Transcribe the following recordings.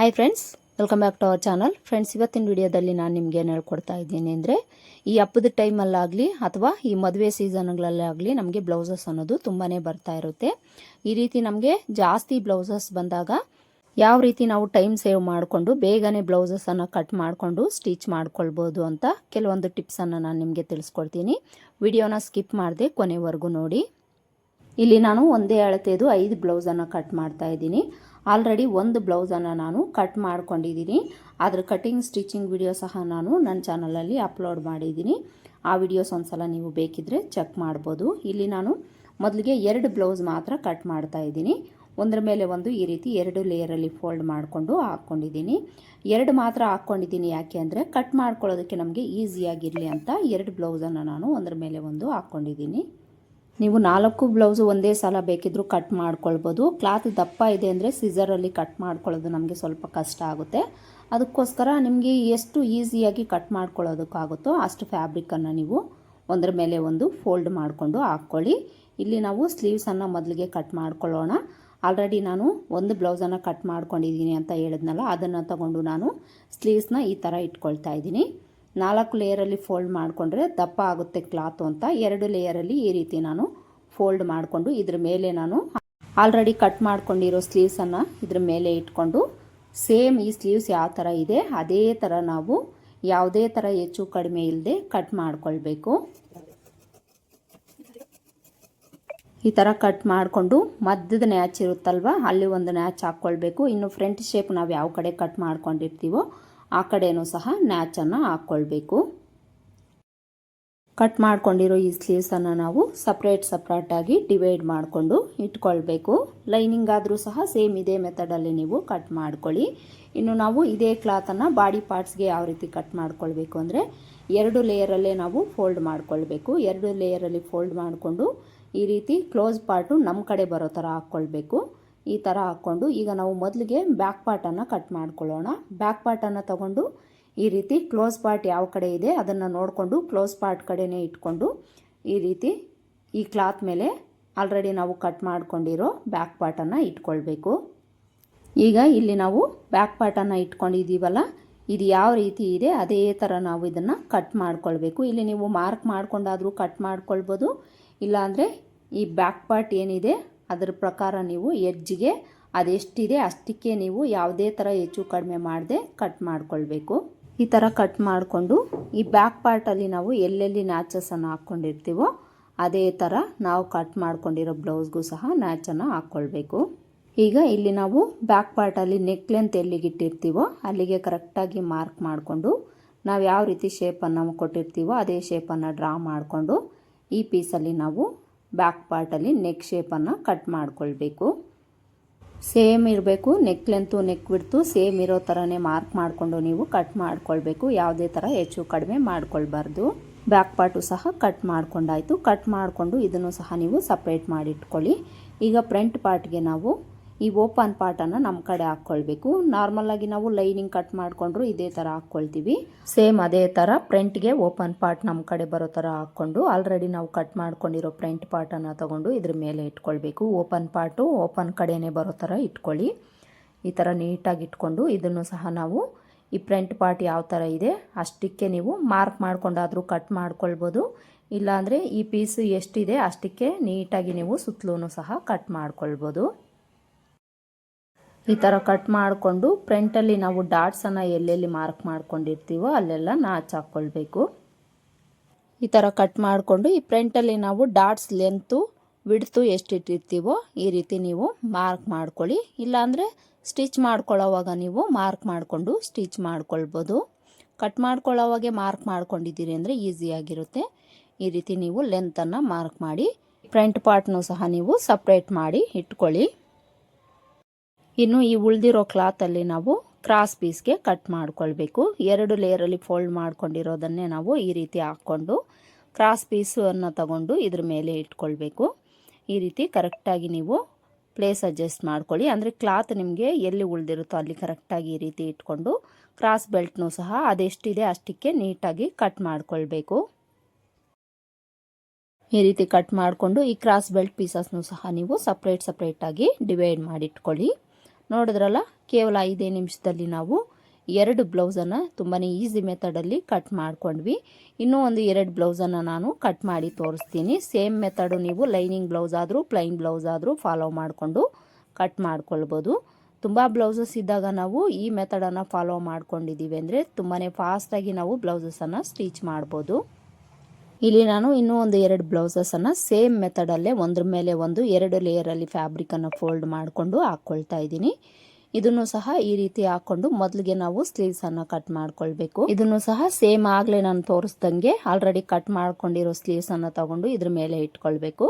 Hi friends welcome back to our channel friends ಇವತ್ತಿನ ವಿಡಿಯೋದಲ್ಲಿ ನಾನು ನಿಮ್ಗೆ ಏನು ಹೇಳ್ಕೊಡ್ತಾ ಇದ್ದೀನಿ ಅಂದರೆ, ಈ ಹಬ್ಬದ ಟೈಮಲ್ಲಾಗಲಿ ಅಥವಾ ಈ ಮದುವೆ ಸೀಸನ್ಗಳಲ್ಲಾಗಲಿ ನಮಗೆ ಬ್ಲೌಸಸ್ ಅನ್ನೋದು ತುಂಬಾ ಬರ್ತಾ ಇರುತ್ತೆ. ಈ ರೀತಿ ನಮಗೆ ಜಾಸ್ತಿ ಬ್ಲೌಸಸ್ ಬಂದಾಗ ಯಾವ ರೀತಿ ನಾವು ಟೈಮ್ ಸೇವ್ ಮಾಡಿಕೊಂಡು ಬೇಗನೆ ಬ್ಲೌಸಸನ್ನು ಕಟ್ ಮಾಡಿಕೊಂಡು ಸ್ಟಿಚ್ ಮಾಡ್ಕೊಳ್ಬೋದು ಅಂತ ಕೆಲವೊಂದು ಟಿಪ್ಸನ್ನು ನಾನು ನಿಮಗೆ ತಿಳಿಸ್ಕೊಡ್ತೀನಿ. ವಿಡಿಯೋನ ಸ್ಕಿಪ್ ಮಾಡದೆ ಕೊನೆವರೆಗೂ ನೋಡಿ. ಇಲ್ಲಿ ನಾನು ಒಂದೇ ಅಳತೆದು ಐದು ಬ್ಲೌಸನ್ನು ಕಟ್ ಮಾಡ್ತಾ ಇದ್ದೀನಿ. ಆಲ್ರೆಡಿ ಒಂದು ಬ್ಲೌಸನ್ನು ನಾನು ಕಟ್ ಮಾಡ್ಕೊಂಡಿದ್ದೀನಿ. ಅದ್ರ ಕಟಿಂಗ್ ಸ್ಟಿಚಿಂಗ್ ವಿಡಿಯೋ ಸಹ ನಾನು ನನ್ನ ಚಾನಲಲ್ಲಿ ಅಪ್ಲೋಡ್ ಮಾಡಿದ್ದೀನಿ. ಆ ವಿಡಿಯೋಸ್ ಒಂದ್ಸಲ ನೀವು ಬೇಕಿದ್ದರೆ ಚೆಕ್ ಮಾಡ್ಬೋದು. ಇಲ್ಲಿ ನಾನು ಮೊದಲಿಗೆ ಎರಡು ಬ್ಲೌಸ್ ಮಾತ್ರ ಕಟ್ ಮಾಡ್ತಾ ಇದ್ದೀನಿ. ಒಂದರ ಮೇಲೆ ಒಂದು ಈ ರೀತಿ ಎರಡು ಲೇಯರಲ್ಲಿ ಫೋಲ್ಡ್ ಮಾಡಿಕೊಂಡು ಹಾಕ್ಕೊಂಡಿದ್ದೀನಿ ಎರಡು ಮಾತ್ರ ಹಾಕ್ಕೊಂಡಿದ್ದೀನಿ ಯಾಕೆ ಅಂದರೆ ಕಟ್ ಮಾಡ್ಕೊಳ್ಳೋದಕ್ಕೆ ನಮಗೆ ಈಸಿಯಾಗಿರಲಿ ಅಂತ ಎರಡು ಬ್ಲೌಸನ್ನು ನಾನು ಒಂದರ ಮೇಲೆ ಒಂದು ಹಾಕ್ಕೊಂಡಿದ್ದೀನಿ ನೀವು ನಾಲ್ಕು ಬ್ಲೌಸು ಒಂದೇ ಸಲ ಬೇಕಿದ್ದರೂ ಕಟ್ ಮಾಡ್ಕೊಳ್ಬೋದು. ಕ್ಲಾತ್ ದಪ್ಪ ಇದೆ ಅಂದರೆ ಸಿಸರಲ್ಲಿ ಕಟ್ ಮಾಡ್ಕೊಳ್ಳೋದು ನಮಗೆ ಸ್ವಲ್ಪ ಕಷ್ಟ ಆಗುತ್ತೆ. ಅದಕ್ಕೋಸ್ಕರ ನಿಮಗೆ ಎಷ್ಟು ಈಸಿಯಾಗಿ ಕಟ್ ಮಾಡ್ಕೊಳ್ಳೋದಕ್ಕಾಗುತ್ತೋ ಅಷ್ಟು ಫ್ಯಾಬ್ರಿಕ್ಕನ್ನು ನೀವು ಒಂದರ ಮೇಲೆ ಒಂದು ಫೋಲ್ಡ್ ಮಾಡಿಕೊಂಡು ಹಾಕ್ಕೊಳ್ಳಿ. ಇಲ್ಲಿ ನಾವು ಸ್ಲೀವ್ಸನ್ನು ಮೊದಲಿಗೆ ಕಟ್ ಮಾಡ್ಕೊಳ್ಳೋಣ. ಆಲ್ರೆಡಿ ನಾನು ಒಂದು ಬ್ಲೌಸನ್ನು ಕಟ್ ಮಾಡ್ಕೊಂಡಿದ್ದೀನಿ ಅಂತ ಹೇಳಿದ್ನಲ್ಲ, ಅದನ್ನು ತಗೊಂಡು ನಾನು ಸ್ಲೀವ್ಸ್ನ ಈ ಥರ ಇಟ್ಕೊಳ್ತಾ ಇದ್ದೀನಿ. ನಾಲ್ಕು ಲೇಯರಲ್ಲಿ ಫೋಲ್ಡ್ ಮಾಡಿಕೊಂಡ್ರೆ ದಪ್ಪ ಆಗುತ್ತೆ ಕ್ಲಾತು ಅಂತ. ಎರಡು ಲೇಯರಲ್ಲಿ ಈ ರೀತಿ ನಾನು ಫೋಲ್ಡ್ ಮಾಡಿಕೊಂಡು ಇದ್ರ ಮೇಲೆ ನಾನು ಆಲ್ರೆಡಿ ಕಟ್ ಮಾಡ್ಕೊಂಡಿರೋ ಸ್ಲೀವ್ಸನ್ನು ಇದ್ರ ಮೇಲೆ ಇಟ್ಕೊಂಡು ಸೇಮ್ ಈ ಸ್ಲೀವ್ಸ್ ಯಾವ ಥರ ಇದೆ, ಅದೇ ಥರ ನಾವು ಯಾವುದೇ ಥರ ಹೆಚ್ಚು ಕಡಿಮೆ ಇಲ್ಲದೆ ಕಟ್ ಮಾಡಿಕೊಳ್ಬೇಕು. ಈ ಥರ ಕಟ್ ಮಾಡಿಕೊಂಡು ಮಧ್ಯದ ನ್ಯಾಚ್ ಇರುತ್ತಲ್ವ, ಅಲ್ಲಿ ಒಂದು ನ್ಯಾಚ್ ಹಾಕ್ಕೊಳ್ಬೇಕು. ಇನ್ನು ಫ್ರಂಟ್ ಶೇಪ್ ನಾವು ಯಾವ ಕಡೆ ಕಟ್ ಮಾಡ್ಕೊಂಡಿರ್ತೀವೋ ಆ ಕಡೆಯೂ ಸಹ ನ್ಯಾಚನ್ನು ಹಾಕ್ಕೊಳ್ಬೇಕು ಕಟ್ ಮಾಡ್ಕೊಂಡಿರೋ ಈ ಸ್ಲೀವ್ಸನ್ನು ನಾವು ಸಪ್ರೇಟ್ ಸಪ್ರೇಟಾಗಿ ಡಿವೈಡ್ ಮಾಡಿಕೊಂಡು ಇಟ್ಕೊಳ್ಬೇಕು. ಲೈನಿಂಗ್ ಆದರೂ ಸಹ ಸೇಮ್ ಇದೇ ಮೆಥಡಲ್ಲಿ ನೀವು ಕಟ್ ಮಾಡ್ಕೊಳ್ಳಿ. ಇನ್ನು ನಾವು ಇದೇ ಕ್ಲಾತನ್ನು ಬಾಡಿ ಪಾರ್ಟ್ಸ್ಗೆ ಯಾವ ರೀತಿ ಕಟ್ ಮಾಡ್ಕೊಳ್ಬೇಕು ಅಂದರೆ ಎರಡು ಲೇಯರಲ್ಲೇ ನಾವು ಫೋಲ್ಡ್ ಮಾಡ್ಕೊಳ್ಬೇಕು. ಎರಡು ಲೇಯರಲ್ಲಿ ಫೋಲ್ಡ್ ಮಾಡಿಕೊಂಡು ಈ ರೀತಿ ಕ್ಲೋಸ್ ಪಾರ್ಟು ನಮ್ಮ ಕಡೆ ಬರೋ ಥರ ಹಾಕ್ಕೊಳ್ಬೇಕು ಈ ಥರ ಹಾಕ್ಕೊಂಡು ಈಗ ನಾವು ಮೊದಲಿಗೆ ಬ್ಯಾಕ್ ಪಾರ್ಟನ್ನು ಕಟ್ ಮಾಡ್ಕೊಳ್ಳೋಣ. ಬ್ಯಾಕ್ ಪಾರ್ಟನ್ನು ತಗೊಂಡು ಈ ರೀತಿ ಕ್ಲೋಸ್ ಪಾರ್ಟ್ ಯಾವ ಕಡೆ ಇದೆ ಅದನ್ನು ನೋಡಿಕೊಂಡು ಕ್ಲೋಸ್ ಪಾರ್ಟ್ ಕಡೆನೇ ಇಟ್ಕೊಂಡು ಈ ರೀತಿ ಈ ಕ್ಲಾತ್ ಮೇಲೆ ಆಲ್ರೆಡಿ ನಾವು ಕಟ್ ಮಾಡ್ಕೊಂಡಿರೋ ಬ್ಯಾಕ್ ಪಾರ್ಟನ್ನು ಇಟ್ಕೊಳ್ಬೇಕು. ಈಗ ಇಲ್ಲಿ ನಾವು ಬ್ಯಾಕ್ ಪಾರ್ಟನ್ನು ಇಟ್ಕೊಂಡಿದ್ದೀವಲ್ಲ ಇದು ಯಾವ ರೀತಿ ಇದೆ ಅದೇ ಥರ ನಾವು ಇದನ್ನು ಕಟ್ ಮಾಡ್ಕೊಳ್ಬೇಕು. ಇಲ್ಲಿ ನೀವು ಮಾರ್ಕ್ ಮಾಡ್ಕೊಂಡಾದರೂ ಕಟ್ ಮಾಡ್ಕೊಳ್ಬೋದು, ಇಲ್ಲಾಂದರೆ ಈ ಬ್ಯಾಕ್ ಪಾರ್ಟ್ ಏನಿದೆ ಅದರ ಪ್ರಕಾರ ನೀವು ಎಜ್ಜಿಗೆ ಅದೆಷ್ಟಿದೆ ಅಷ್ಟಕ್ಕೆ ನೀವು ಯಾವುದೇ ಥರ ಹೆಚ್ಚು ಕಡಿಮೆ ಮಾಡದೆ ಕಟ್ ಮಾಡ್ಕೊಳ್ಬೇಕು. ಈ ಥರ ಕಟ್ ಮಾಡಿಕೊಂಡು ಈ ಬ್ಯಾಕ್ ಪಾರ್ಟಲ್ಲಿ ನಾವು ಎಲ್ಲೆಲ್ಲಿ ನ್ಯಾಚಸ್ಸನ್ನು ಹಾಕ್ಕೊಂಡಿರ್ತೀವೋ ಅದೇ ಥರ ನಾವು ಕಟ್ ಮಾಡ್ಕೊಂಡಿರೋ ಬ್ಲೌಸ್ಗೂ ಸಹ ನ್ಯಾಚನ್ನು ಹಾಕ್ಕೊಳ್ಬೇಕು. ಈಗ ಇಲ್ಲಿ ನಾವು ಬ್ಯಾಕ್ ಪಾರ್ಟಲ್ಲಿ ನೆಕ್ ಲೆಂತ್ ಎಲ್ಲಿಗೆ ಇಟ್ಟಿರ್ತೀವೋ ಅಲ್ಲಿಗೆ ಕರೆಕ್ಟಾಗಿ ಮಾರ್ಕ್ ಮಾಡಿಕೊಂಡು ನಾವು ಯಾವ ರೀತಿ ಶೇಪನ್ನು ಕೊಟ್ಟಿರ್ತೀವೋ ಅದೇ ಶೇಪನ್ನು ಡ್ರಾ ಮಾಡಿಕೊಂಡು ಈ ಪೀಸಲ್ಲಿ ನಾವು ಬ್ಯಾಕ್ ಪಾರ್ಟಲ್ಲಿ ನೆಕ್ ಶೇಪನ್ನು ಕಟ್ ಮಾಡ್ಕೊಳ್ಬೇಕು. ಸೇಮ್ ಇರಬೇಕು ನೆಕ್ ಲೆಂತು ನೆಕ್ ಬಿಡ್ತು ಸೇಮ್ ಇರೋ ಥರನೇ ಮಾರ್ಕ್ ಮಾಡಿಕೊಂಡು ನೀವು ಕಟ್ ಮಾಡ್ಕೊಳ್ಬೇಕು. ಯಾವುದೇ ಥರ ಹೆಚ್ಚು ಕಡಿಮೆ ಮಾಡ್ಕೊಳ್ಬಾರ್ದು. ಬ್ಯಾಕ್ ಪಾರ್ಟು ಸಹ ಕಟ್ ಮಾಡ್ಕೊಂಡಾಯಿತು. ಕಟ್ ಮಾಡಿಕೊಂಡು ಇದನ್ನು ಸಹ ನೀವು ಸಪ್ರೇಟ್ ಮಾಡಿಟ್ಕೊಳ್ಳಿ. ಈಗ ಫ್ರಂಟ್ ಪಾರ್ಟ್ಗೆ ನಾವು ಈ ಓಪನ್ ಪಾರ್ಟನ್ನು ನಮ್ಮ ಕಡೆ ಹಾಕ್ಕೊಳ್ಬೇಕು. ನಾರ್ಮಲಾಗಿ ನಾವು ಲೈನಿಂಗ್ ಕಟ್ ಮಾಡಿಕೊಂಡ್ರು ಇದೇ ಥರ ಹಾಕ್ಕೊಳ್ತೀವಿ. ಸೇಮ್ ಅದೇ ಥರ ಪ್ರಿಂಟ್ಗೆ ಓಪನ್ ಪಾರ್ಟ್ ನಮ್ಮ ಕಡೆ ಬರೋ ಥರ ಹಾಕ್ಕೊಂಡು ಆಲ್ರೆಡಿ ನಾವು ಕಟ್ ಮಾಡ್ಕೊಂಡಿರೋ ಪ್ರಿಂಟ್ ಪಾರ್ಟನ್ನು ತೊಗೊಂಡು ಇದ್ರ ಮೇಲೆ ಇಟ್ಕೊಳ್ಬೇಕು. ಓಪನ್ ಪಾರ್ಟು ಓಪನ್ ಕಡೆಯೇ ಬರೋ ಥರ ಇಟ್ಕೊಳ್ಳಿ. ಈ ಥರ ನೀಟಾಗಿ ಇಟ್ಕೊಂಡು ಇದನ್ನು ಸಹ ನಾವು ಈ ಪ್ರಿಂಟ್ ಪಾರ್ಟ್ ಯಾವ ಥರ ಇದೆ ಅಷ್ಟಕ್ಕೆ ನೀವು ಮಾರ್ಕ್ ಮಾಡ್ಕೊಂಡಾದರೂ ಕಟ್ ಮಾಡ್ಕೊಳ್ಬೋದು. ಇಲ್ಲಾಂದರೆ ಈ ಪೀಸು ಎಷ್ಟಿದೆ ಅಷ್ಟಕ್ಕೆ ನೀಟಾಗಿ ನೀವು ಸುತ್ತಲೂ ಸಹ ಕಟ್ ಮಾಡ್ಕೊಳ್ಬೋದು. ಈ ಥರ ಕಟ್ ಮಾಡಿಕೊಂಡು ಫ್ರಂಟಲ್ಲಿ ನಾವು ಡಾಟ್ಸನ್ನು ಎಲ್ಲೆಲ್ಲಿ ಮಾರ್ಕ್ ಮಾಡ್ಕೊಂಡಿರ್ತೀವೋ ಅಲ್ಲೆಲ್ಲ ನಾಚ್ ಹಾಕ್ಕೊಳ್ಬೇಕು ಈ ಥರ ಕಟ್ ಮಾಡಿಕೊಂಡು ಈ ಫ್ರಂಟಲ್ಲಿ ನಾವು ಡಾಟ್ಸ್ ಲೆಂತು ವಿಡ್ತು ಎಷ್ಟು ಇಟ್ಟಿರ್ತೀವೋ ಈ ರೀತಿ ನೀವು ಮಾರ್ಕ್ ಮಾಡ್ಕೊಳ್ಳಿ. ಇಲ್ಲಾಂದರೆ ಸ್ಟಿಚ್ ಮಾಡ್ಕೊಳ್ಳೋವಾಗ ನೀವು ಮಾರ್ಕ್ ಮಾಡಿಕೊಂಡು ಸ್ಟಿಚ್ ಮಾಡ್ಕೊಳ್ಬೋದು. ಕಟ್ ಮಾಡ್ಕೊಳ್ಳೋವಾಗೆ ಮಾರ್ಕ್ ಮಾಡ್ಕೊಂಡಿದ್ದೀರಿ ಅಂದರೆ ಈಸಿಯಾಗಿರುತ್ತೆ ಈ ರೀತಿ ನೀವು ಲೆಂತನ್ನು ಮಾರ್ಕ್ ಮಾಡಿ ಫ್ರಂಟ್ ಪಾರ್ಟ್ನೂ ಸಹ ನೀವು ಸಪ್ರೇಟ್ ಮಾಡಿ ಇಟ್ಕೊಳ್ಳಿ. ಇನ್ನು ಈ ಉಳಿದಿರೋ ಕ್ಲಾತಲ್ಲಿ ನಾವು ಕ್ರಾಸ್ ಪೀಸ್ಗೆ ಕಟ್ ಮಾಡ್ಕೊಳ್ಬೇಕು. ಎರಡು ಲೇಯರಲ್ಲಿ ಫೋಲ್ಡ್ ಮಾಡ್ಕೊಂಡಿರೋದನ್ನೇ ನಾವು ಈ ರೀತಿ ಹಾಕ್ಕೊಂಡು ಕ್ರಾಸ್ ಪೀಸನ್ನು ತಗೊಂಡು ಇದ್ರ ಮೇಲೆ ಇಟ್ಕೊಳ್ಬೇಕು. ಈ ರೀತಿ ಕರೆಕ್ಟಾಗಿ ನೀವು ಪ್ಲೇಸ್ ಅಡ್ಜಸ್ಟ್ ಮಾಡ್ಕೊಳ್ಳಿ. ಅಂದರೆ ಕ್ಲಾತ್ ನಿಮಗೆ ಎಲ್ಲಿ ಉಳಿದಿರುತ್ತೋ ಅಲ್ಲಿ ಕರೆಕ್ಟಾಗಿ ಈ ರೀತಿ ಇಟ್ಕೊಂಡು ಕ್ರಾಸ್ ಬೆಲ್ಟ್ನೂ ಸಹ ಅದೆಷ್ಟಿದೆ ಅಷ್ಟಕ್ಕೆ ನೀಟಾಗಿ ಕಟ್ ಮಾಡ್ಕೊಳ್ಬೇಕು. ಈ ರೀತಿ ಕಟ್ ಮಾಡಿಕೊಂಡು ಈ ಕ್ರಾಸ್ ಬೆಲ್ಟ್ ಪೀಸಸ್ನು ಸಹ ನೀವು ಸಪ್ರೇಟ್ ಸಪ್ರೇಟಾಗಿ ಡಿವೈಡ್ ಮಾಡಿಟ್ಕೊಳ್ಳಿ. ನೋಡಿದ್ರಲ್ಲ? ಕೇವಲ ಐದೇ ನಿಮಿಷದಲ್ಲಿ ನಾವು ಎರಡು ಬ್ಲೌಸನ್ನು ತುಂಬಾ ಈಸಿ ಮೆಥಡಲ್ಲಿ ಕಟ್ ಮಾಡ್ಕೊಂಡ್ವಿ. ಇನ್ನೂ ಒಂದು ಎರಡು ಬ್ಲೌಸನ್ನು ನಾನು ಕಟ್ ಮಾಡಿ ತೋರಿಸ್ತೀನಿ. ಸೇಮ್ ಮೆಥಡು ನೀವು ಲೈನಿಂಗ್ ಬ್ಲೌಸ್ ಆದರೂ, ಪ್ಲೈನ್ ಬ್ಲೌಸ್ ಆದರೂ ಫಾಲೋ ಮಾಡಿಕೊಂಡು ಕಟ್ ಮಾಡ್ಕೊಳ್ಬೋದು. ತುಂಬ ಬ್ಲೌಸಸ್ ಇದ್ದಾಗ ನಾವು ಈ ಮೆಥಡನ್ನು ಫಾಲೋ ಮಾಡ್ಕೊಂಡಿದ್ದೀವಿ ಅಂದರೆ ತುಂಬಾ ಫಾಸ್ಟಾಗಿ ನಾವು ಬ್ಲೌಸಸನ್ನು ಸ್ಟಿಚ್ ಮಾಡ್ಬೋದು. ಇಲ್ಲಿ ನಾನು ಇನ್ನೂ ಒಂದು ಎರಡು ಬ್ಲೌಸಸನ್ನು ಸೇಮ್ ಮೆಥಡಲ್ಲೇ ಒಂದ್ರ ಮೇಲೆ ಒಂದು ಎರಡು ಲೇಯರಲ್ಲಿ ಫ್ಯಾಬ್ರಿಕನ್ನು ಫೋಲ್ಡ್ ಮಾಡಿಕೊಂಡು ಹಾಕ್ಕೊಳ್ತಾ ಇದ್ದೀನಿ. ಇದನ್ನು ಸಹ ಈ ರೀತಿ ಹಾಕೊಂಡು ಮೊದಲಿಗೆ ನಾವು ಸ್ಲೀವ್ಸನ್ನು ಕಟ್ ಮಾಡ್ಕೊಳ್ಬೇಕು. ಇದನ್ನು ಸಹ ಸೇಮ್ ಆಗಲೇ ನಾನು ತೋರಿಸ್ದಂಗೆ ಆಲ್ರೆಡಿ ಕಟ್ ಮಾಡ್ಕೊಂಡಿರೋ ಸ್ಲೀವ್ಸನ್ನು ತಗೊಂಡು ಇದ್ರ ಮೇಲೆ ಇಟ್ಕೊಳ್ಬೇಕು.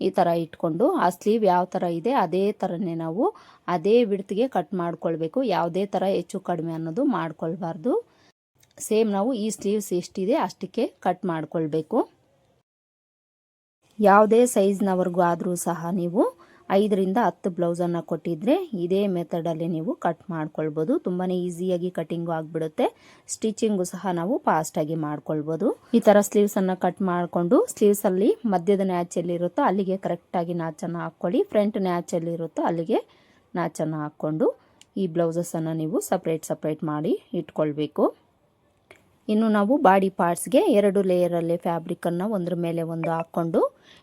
ಈ ಥರ ಇಟ್ಕೊಂಡು ಆ ಸ್ಲೀವ್ ಯಾವ ಥರ ಇದೆ ಅದೇ ಥರನೇ ನಾವು ಅದೇ ಬಿಡ್ತಿಗೆ ಕಟ್ ಮಾಡ್ಕೊಳ್ಬೇಕು. ಯಾವುದೇ ಥರ ಹೆಚ್ಚು ಕಡಿಮೆ ಅನ್ನೋದು ಮಾಡ್ಕೊಳ್ಬಾರ್ದು. ಸೇಮ್ ನಾವು ಈ ಸ್ಲೀವ್ಸ್ ಎಷ್ಟಿದೆ ಅಷ್ಟಕ್ಕೆ ಕಟ್ ಮಾಡಿಕೊಳ್ಬೇಕು. ಯಾವುದೇ ಸೈಜ್ನವರೆಗೂ ಆದರೂ ಸಹ ನೀವು ಐದರಿಂದ ಹತ್ತು ಬ್ಲೌಸನ್ನು ಕೊಟ್ಟಿದ್ರೆ ಇದೇ ಮೆಥಡಲ್ಲಿ ನೀವು ಕಟ್ ಮಾಡ್ಕೊಳ್ಬೋದು. ತುಂಬಾ ಈಸಿಯಾಗಿ ಕಟಿಂಗು ಆಗಿಬಿಡುತ್ತೆ. ಸ್ಟಿಚಿಂಗು ಸಹ ನಾವು ಫಾಸ್ಟಾಗಿ ಮಾಡ್ಕೊಳ್ಬೋದು. ಈ ಥರ ಸ್ಲೀವ್ಸನ್ನು ಕಟ್ ಮಾಡಿಕೊಂಡು ಸ್ಲೀವ್ಸಲ್ಲಿ ಮಧ್ಯದ ನ್ಯಾಚಲ್ಲಿರುತ್ತೋ ಅಲ್ಲಿಗೆ ಕರೆಕ್ಟಾಗಿ ನಾಚನ್ನು ಹಾಕ್ಕೊಳ್ಳಿ. ಫ್ರಂಟ್ ನ್ಯಾಚಲ್ಲಿರುತ್ತೋ ಅಲ್ಲಿಗೆ ನಾಚನ್ನು ಹಾಕ್ಕೊಂಡು ಈ ಬ್ಲೌಸಸನ್ನು ನೀವು ಸಪ್ರೇಟ್ ಸಪ್ರೇಟ್ ಮಾಡಿ ಇಟ್ಕೊಳ್ಬೇಕು. ಇನ್ನು ನಾವು ಬಾಡಿ ಪಾರ್ಟ್ಸ್ಗೆ ಎರಡು ಲೇಯರಲ್ಲಿ ಫ್ಯಾಬ್ರಿಕನ್ನು ಒಂದ್ರ ಮೇಲೆ ಒಂದು ಹಾಕ್ಕೊಂಡು,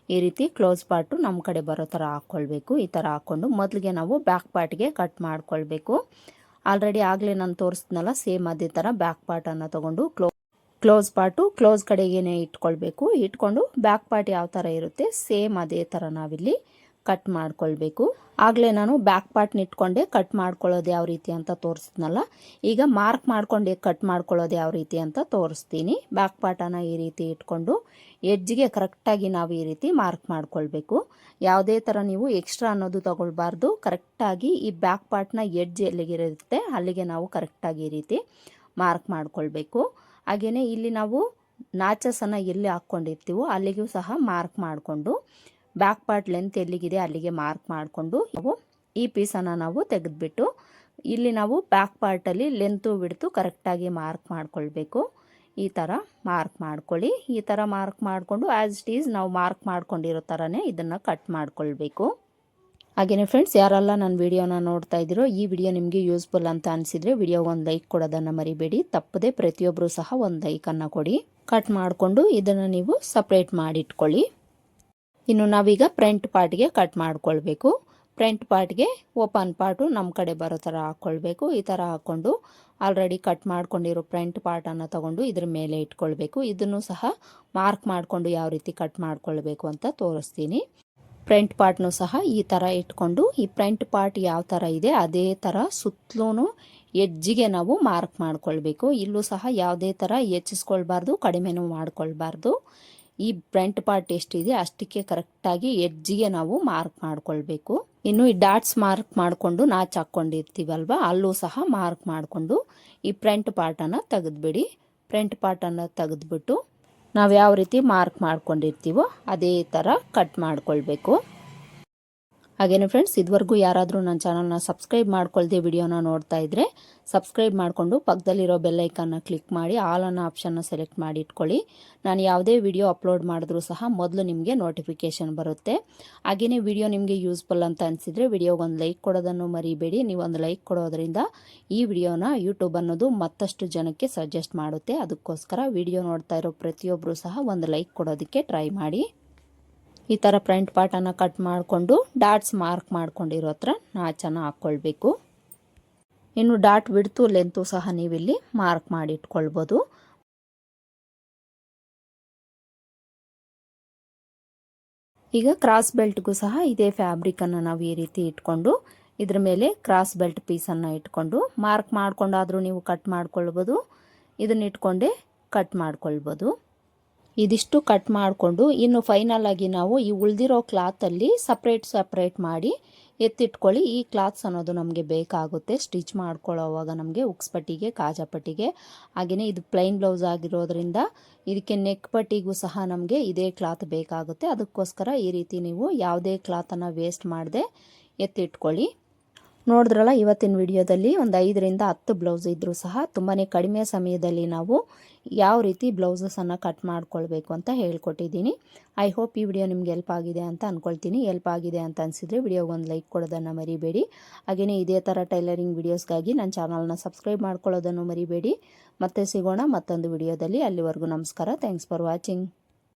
ಈ ರೀತಿ ಕ್ಲೋಸ್ ಪಾರ್ಟು ನಮ್ಮ ಕಡೆ ಬರೋ ಥರ ಹಾಕ್ಕೊಳ್ಬೇಕು ಈ ಥರ ಹಾಕ್ಕೊಂಡು ಮೊದಲಿಗೆ ನಾವು ಬ್ಯಾಕ್ ಪಾರ್ಟ್ಗೆ ಕಟ್ ಮಾಡ್ಕೊಳ್ಬೇಕು. ಆಲ್ರೆಡಿ ಆಗಲೇ ನಾನು ತೋರಿಸ್ನಲ್ಲ ಸೇಮ್ ಅದೇ ಥರ ಬ್ಯಾಕ್ ಪಾರ್ಟನ್ನು ತೊಗೊಂಡು ಕ್ಲೋ ಕ್ಲೋಸ್ ಪಾರ್ಟು ಕ್ಲೋಸ್ ಕಡೆಗೇನೆ ಇಟ್ಕೊಳ್ಬೇಕು. ಇಟ್ಕೊಂಡು ಬ್ಯಾಕ್ ಪಾರ್ಟ್ ಯಾವ ಥರ ಇರುತ್ತೆ ಸೇಮ್ ಅದೇ ಥರ ನಾವಿಲ್ಲಿ ಕಟ್ ಮಾಡ್ಕೊಳ್ಬೇಕು. ಆಗಲೇ ನಾನು ಬ್ಯಾಕ್ ಪಾರ್ಟ್ನ ಇಟ್ಕೊಂಡೆ ಕಟ್ ಮಾಡ್ಕೊಳ್ಳೋದು ಯಾವ ರೀತಿ ಅಂತ ತೋರಿಸ್ತೀನಲ್ಲ ಈಗ ಮಾರ್ಕ್ ಮಾಡ್ಕೊಂಡು ಕಟ್ ಮಾಡ್ಕೊಳ್ಳೋದು ಯಾವ ರೀತಿ ಅಂತ ತೋರಿಸ್ತೀನಿ. ಬ್ಯಾಕ್ ಪಾರ್ಟನ್ನು ಈ ರೀತಿ ಇಟ್ಕೊಂಡು ಎಡ್ಜ್ಗೆ ಕರೆಕ್ಟಾಗಿ ನಾವು ಈ ರೀತಿ ಮಾರ್ಕ್ ಮಾಡ್ಕೊಳ್ಬೇಕು. ಯಾವುದೇ ಥರ ನೀವು ಎಕ್ಸ್ಟ್ರಾ ಅನ್ನೋದು ತಗೊಳ್ಬಾರ್ದು. ಕರೆಕ್ಟಾಗಿ ಈ ಬ್ಯಾಕ್ ಪಾರ್ಟ್ನ ಎಡ್ಜ್ ಎಲ್ಲಿಗಿರುತ್ತೆ ಅಲ್ಲಿಗೆ ನಾವು ಕರೆಕ್ಟಾಗಿ ಈ ರೀತಿ ಮಾರ್ಕ್ ಮಾಡ್ಕೊಳ್ಬೇಕು. ಹಾಗೆಯೇ ಇಲ್ಲಿ ನಾವು ನಾಚಸನ್ನು ಎಲ್ಲಿ ಹಾಕ್ಕೊಂಡಿರ್ತೀವೋ ಅಲ್ಲಿಗೂ ಸಹ ಮಾರ್ಕ್ ಮಾಡಿಕೊಂಡು ಬ್ಯಾಕ್ ಪಾರ್ಟ್ ಲೆಂತ್ ಎಲ್ಲಿಗಿದೆ ಅಲ್ಲಿಗೆ ಮಾರ್ಕ್ ಮಾಡಿಕೊಂಡು ನಾವು ಈ ಪೀಸನ್ನು ನಾವು ತೆಗೆದುಬಿಟ್ಟು ಇಲ್ಲಿ ನಾವು ಬ್ಯಾಕ್ ಪಾರ್ಟಲ್ಲಿ ಲೆಂತು ಬಿಡ್ತು ಕರೆಕ್ಟಾಗಿ ಮಾರ್ಕ್ ಮಾಡಿಕೊಳ್ಬೇಕು. ಈ ಥರ ಮಾರ್ಕ್ ಮಾಡ್ಕೊಳ್ಳಿ. ಈ ಥರ ಮಾರ್ಕ್ ಮಾಡಿಕೊಂಡು ಆ್ಯಸ್ ಇಟ್ ಈಸ್ ನಾವು ಮಾರ್ಕ್ ಮಾಡ್ಕೊಂಡಿರೋ ಥರನೇ ಇದನ್ನು ಕಟ್ ಮಾಡ್ಕೊಳ್ಬೇಕು. ಹಾಗೆಯೇ ಫ್ರೆಂಡ್ಸ್ ಯಾರೆಲ್ಲ ನನ್ನ ವಿಡಿಯೋನ ನೋಡ್ತಾ ಇದ್ದೀರೋ, ಈ ವಿಡಿಯೋ ನಿಮಗೆ ಯೂಸ್ಫುಲ್ ಅಂತ ಅನಿಸಿದರೆ ವಿಡಿಯೋ ಒಂದು ಲೈಕ್ ಕೊಡೋದನ್ನು ಮರಿಬೇಡಿ. ತಪ್ಪದೆ ಪ್ರತಿಯೊಬ್ಬರು ಸಹ ಒಂದು ಲೈಕನ್ನು ಕೊಡಿ. ಕಟ್ ಮಾಡಿಕೊಂಡು ಇದನ್ನು ನೀವು ಸಪ್ರೇಟ್ ಮಾಡಿಟ್ಕೊಳ್ಳಿ. ಇನ್ನು ನಾವೀಗ ಫ್ರಂಟ್ ಪಾರ್ಟ್ಗೆ ಕಟ್ ಮಾಡ್ಕೊಳ್ಬೇಕು. ಫ್ರಂಟ್ ಪಾರ್ಟ್ಗೆ ಓಪನ್ ಪಾರ್ಟು ನಮ್ಮ ಕಡೆ ಬರೋ ಥರ ಹಾಕ್ಕೊಳ್ಬೇಕು ಈ ಥರ ಹಾಕ್ಕೊಂಡು ಆಲ್ರೆಡಿ ಕಟ್ ಮಾಡ್ಕೊಂಡಿರೋ ಫ್ರಂಟ್ ಪಾರ್ಟನ್ನು ತಗೊಂಡು ಇದ್ರ ಮೇಲೆ ಇಟ್ಕೊಳ್ಬೇಕು. ಇದನ್ನು ಸಹ ಮಾರ್ಕ್ ಮಾಡಿಕೊಂಡು ಯಾವ ರೀತಿ ಕಟ್ ಮಾಡ್ಕೊಳ್ಬೇಕು ಅಂತ ತೋರಿಸ್ತೀನಿ. ಫ್ರಂಟ್ ಪಾರ್ಟ್ನು ಸಹ ಈ ಥರ ಇಟ್ಕೊಂಡು ಈ ಫ್ರಂಟ್ ಪಾರ್ಟ್ ಯಾವ ಥರ ಇದೆ ಅದೇ ಥರ ಸುತ್ತಲೂ ಹೆಜ್ಜಿಗೆ ನಾವು ಮಾರ್ಕ್ ಮಾಡ್ಕೊಳ್ಬೇಕು. ಇಲ್ಲೂ ಸಹ ಯಾವುದೇ ಥರ ಹೆಚ್ಚಿಸ್ಕೊಳ್ಬಾರ್ದು ಕಡಿಮೆನೂ ಮಾಡ್ಕೊಳ್ಬಾರ್ದು. ಈ ಫ್ರಂಟ್ ಪಾರ್ಟ್ ಎಷ್ಟಿದೆ ಅಷ್ಟಕ್ಕೆ ಕರೆಕ್ಟಾಗಿ ಎಡ್ಜಿಗೆ ನಾವು ಮಾರ್ಕ್ ಮಾಡ್ಕೊಳ್ಬೇಕು. ಇನ್ನು ಈ ಡಾಟ್ಸ್ ಮಾರ್ಕ್ ಮಾಡಿಕೊಂಡು ನಾಚ್ ಹಾಕ್ಕೊಂಡಿರ್ತೀವಲ್ವ, ಅಲ್ಲೂ ಸಹ ಮಾರ್ಕ್ ಮಾಡಿಕೊಂಡು ಈ ಫ್ರಂಟ್ ಪಾರ್ಟನ್ನು ತೆಗೆದ್ಬಿಡಿ. ಫ್ರಂಟ್ ಪಾರ್ಟನ್ನು ತೆಗೆದ್ಬಿಟ್ಟು ನಾವು ಯಾವ ರೀತಿ ಮಾರ್ಕ್ ಮಾಡ್ಕೊಂಡಿರ್ತೀವೋ ಅದೇ ಥರ ಕಟ್ ಮಾಡ್ಕೊಳ್ಬೇಕು. ಹಾಗೇನು ಫ್ರೆಂಡ್ಸ್ ಇದುವರೆಗೂ ಯಾರಾದರೂ ನನ್ನ ಚಾನಲ್ನ ಸಬ್ಸ್ಕ್ರೈಬ್ ಮಾಡ್ಕೊಳ್ದೆ ವಿಡಿಯೋನ ನೋಡ್ತಾ ಇದ್ದರೆ ಸಬ್ಸ್ಕ್ರೈಬ್ ಮಾಡಿಕೊಂಡು ಪಕ್ಕದಲ್ಲಿರೋ ಬೆಲ್ಲೈಕನ್ನ ಕ್ಲಿಕ್ ಮಾಡಿ ಆಲ್ ಅನ್ನೋ ಆಪ್ಷನ್ನ ಸೆಲೆಕ್ಟ್ ಮಾಡಿ ಇಟ್ಕೊಳ್ಳಿ. ನಾನು ಯಾವುದೇ ವಿಡಿಯೋ ಅಪ್ಲೋಡ್ ಮಾಡಿದ್ರೂ ಸಹ ಮೊದಲು ನಿಮಗೆ ನೋಟಿಫಿಕೇಷನ್ ಬರುತ್ತೆ. ಹಾಗೆಯೇ ವಿಡಿಯೋ ನಿಮಗೆ ಯೂಸ್ಫುಲ್ ಅಂತ ಅನಿಸಿದರೆ ವಿಡಿಯೋಗೊಂದು ಲೈಕ್ ಕೊಡೋದನ್ನು ಮರಿಬೇಡಿ. ಒಂದು ಲೈಕ್ ಕೊಡೋದ್ರಿಂದ ಈ ವಿಡಿಯೋನ ಯೂಟ್ಯೂಬ್ ಅನ್ನೋದು ಮತ್ತಷ್ಟು ಜನಕ್ಕೆ ಸಜೆಸ್ಟ್ ಮಾಡುತ್ತೆ. ಅದಕ್ಕೋಸ್ಕರ ವಿಡಿಯೋ ನೋಡ್ತಾ ಇರೋ ಪ್ರತಿಯೊಬ್ಬರು ಸಹ ಒಂದು ಲೈಕ್ ಕೊಡೋದಕ್ಕೆ ಟ್ರೈ ಮಾಡಿ. ಈ ಥರ ಫ್ರಂಟ್ ಪಾರ್ಟನ್ನು ಕಟ್ ಮಾಡಿಕೊಂಡು ಡಾಟ್ಸ್ ಮಾರ್ಕ್ ಮಾಡ್ಕೊಂಡಿರೋ ಹತ್ರ ನಾಚನ್ನು ಹಾಕ್ಕೊಳ್ಬೇಕು ಇನ್ನು ಡಾಟ್ ಬಿಡ್ತು ಲೆಂತು ಸಹ ನೀವಿಲ್ಲಿ ಮಾರ್ಕ್ ಮಾಡಿ ಇಟ್ಕೊಳ್ಬೋದು. ಈಗ ಕ್ರಾಸ್ ಬೆಲ್ಟ್ಗೂ ಸಹ ಇದೇ ಫ್ಯಾಬ್ರಿಕನ್ನು ನಾವು ಈ ರೀತಿ ಇಟ್ಕೊಂಡು ಇದ್ರ ಮೇಲೆ ಕ್ರಾಸ್ ಬೆಲ್ಟ್ ಪೀಸನ್ನು ಇಟ್ಕೊಂಡು ಮಾರ್ಕ್ ಮಾಡ್ಕೊಂಡಾದರೂ ನೀವು ಕಟ್ ಮಾಡ್ಕೊಳ್ಬೋದು. ಇದನ್ನ ಇಟ್ಕೊಂಡೇ ಕಟ್ ಮಾಡ್ಕೊಳ್ಬೋದು. ಇದಿಷ್ಟು ಕಟ್ ಮಾಡಿಕೊಂಡು ಇನ್ನು ಫೈನಲ್ ಆಗಿ ನಾವು ಈ ಉಳಿದಿರೋ ಕ್ಲಾತಲ್ಲಿ ಸಪ್ರೇಟ್ ಸಪ್ರೇಟ್ ಮಾಡಿ ಎತ್ತಿಟ್ಕೊಳ್ಳಿ. ಈ ಕ್ಲಾತ್ಸ್ ಅನ್ನೋದು ನಮಗೆ ಬೇಕಾಗುತ್ತೆ. ಸ್ಟಿಚ್ ಮಾಡ್ಕೊಳ್ಳೋವಾಗ ನಮಗೆ ಉಕ್ಸ್ಪಟ್ಟಿಗೆ ಪಟ್ಟಿಗೆ, ಕಾಜಾ ಪಟ್ಟಿಗೆ ಹಾಗೆಯೇ ಇದು ಪ್ಲೈನ್ ಬ್ಲೌಸ್ ಆಗಿರೋದ್ರಿಂದ ಇದಕ್ಕೆ ನೆಕ್ ಪಟ್ಟಿಗೂ ಸಹ ನಮಗೆ ಇದೇ ಕ್ಲಾತ್ ಬೇಕಾಗುತ್ತೆ. ಅದಕ್ಕೋಸ್ಕರ ಈ ರೀತಿ ನೀವು ಯಾವುದೇ ಕ್ಲಾತನ್ನು ವೇಸ್ಟ್ ಮಾಡದೆ ಎತ್ತಿಟ್ಕೊಳ್ಳಿ. ನೋಡಿದ್ರಲ್ಲ ಇವತ್ತಿನ ವಿಡಿಯೋದಲ್ಲಿ ಒಂದು ಐದರಿಂದ ಹತ್ತು ಬ್ಲೌಸ್ ಇದ್ದರೂ ಸಹ ತುಂಬಾ ಕಡಿಮೆ ಸಮಯದಲ್ಲಿ ನಾವು ಯಾವ ರೀತಿ ಬ್ಲೌಸಸನ್ನು ಕಟ್ ಮಾಡ್ಕೊಳ್ಬೇಕು ಅಂತ ಹೇಳ್ಕೊಟ್ಟಿದ್ದೀನಿ. ಐ ಹೋಪ್ ಈ ವಿಡಿಯೋ ನಿಮ್ಗೆ ಎಲ್ಪ್ ಆಗಿದೆ ಅಂತ ಅಂದ್ಕೊಳ್ತೀನಿ ಎಲ್ಪ್ ಆಗಿದೆ ಅಂತ ಅನಿಸಿದರೆ ವಿಡಿಯೋಗೆ ಒಂದು ಲೈಕ್ ಕೊಡೋದನ್ನು ಮರಿಬೇಡಿ. ಹಾಗೆಯೇ ಇದೇ ಥರ ಟೈಲರಿಂಗ್ ವೀಡಿಯೋಸ್ಗಾಗಿ ನನ್ನ ಚಾನಲ್ನ ಸಬ್ಸ್ಕ್ರೈಬ್ ಮಾಡ್ಕೊಳ್ಳೋದನ್ನು ಮರಿಬೇಡಿ. ಮತ್ತೆ ಸಿಗೋಣ ಮತ್ತೊಂದು ವಿಡಿಯೋದಲ್ಲಿ. ಅಲ್ಲಿವರೆಗೂ ನಮಸ್ಕಾರ. Thanks for watching